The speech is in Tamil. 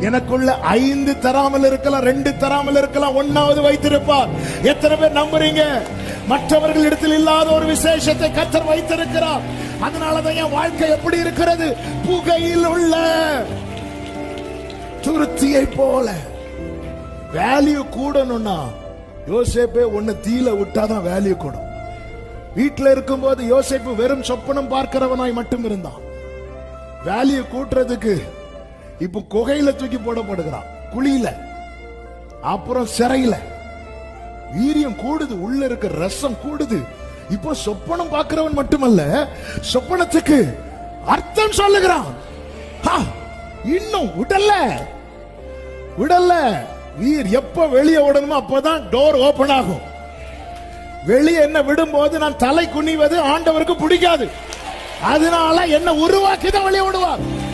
எனக்குள்ள ஐந்து தராமல் இருக்கலாம் ரெண்டு தராமல் இருக்கலாம் ஒன்னாவது வைத்திருப்பார். எத்தனை பேர் நம்புறீங்க? மற்றவர்கள் இடத்தில் இல்லாத ஒரு விசேஷத்தை கத்தர் வைத்திருக்கிறார். அதனாலதான் என் வாழ்க்கை எப்படி இருக்கிறது? புகையில் உள்ள துருத்தியை போல. வேல்யூ கூடணும்னா யோசேப்பே ஒன்னு தீல விட்டாதான் வேல்யூ கூடும். வீட்டுல இருக்கும்போது யோசேப்பு வெறும் சொப்பனம் பார்க்கிறவனாய் மட்டும் இருந்தான். வேல்யூ கூட்டுறதுக்கு இப்ப குகையில தூக்கி போடப்படுகிறான். குழியில. அப்புறம் சிறையில. வீரியம் கூடுது உள்ள இருக்க ரசம் கூடுது. இப்போ சொப்பனம் பார்க்கிறவன் மட்டுமல்ல சொப்பனத்துக்கு அர்த்தம் சொல்லுகிறான். இன்னும் விடல. விடல. வீர் எப்ப வெளியே விடணுமோ அப்பதான் டோர் ஓபன் ஆகும். வெளியே என்ன விடும்போது நான் தலை குனிவது ஆண்டவருக்கு பிடிக்காது. அதனால என்ன உருவாக்கி தான் வெளியே விடுவார்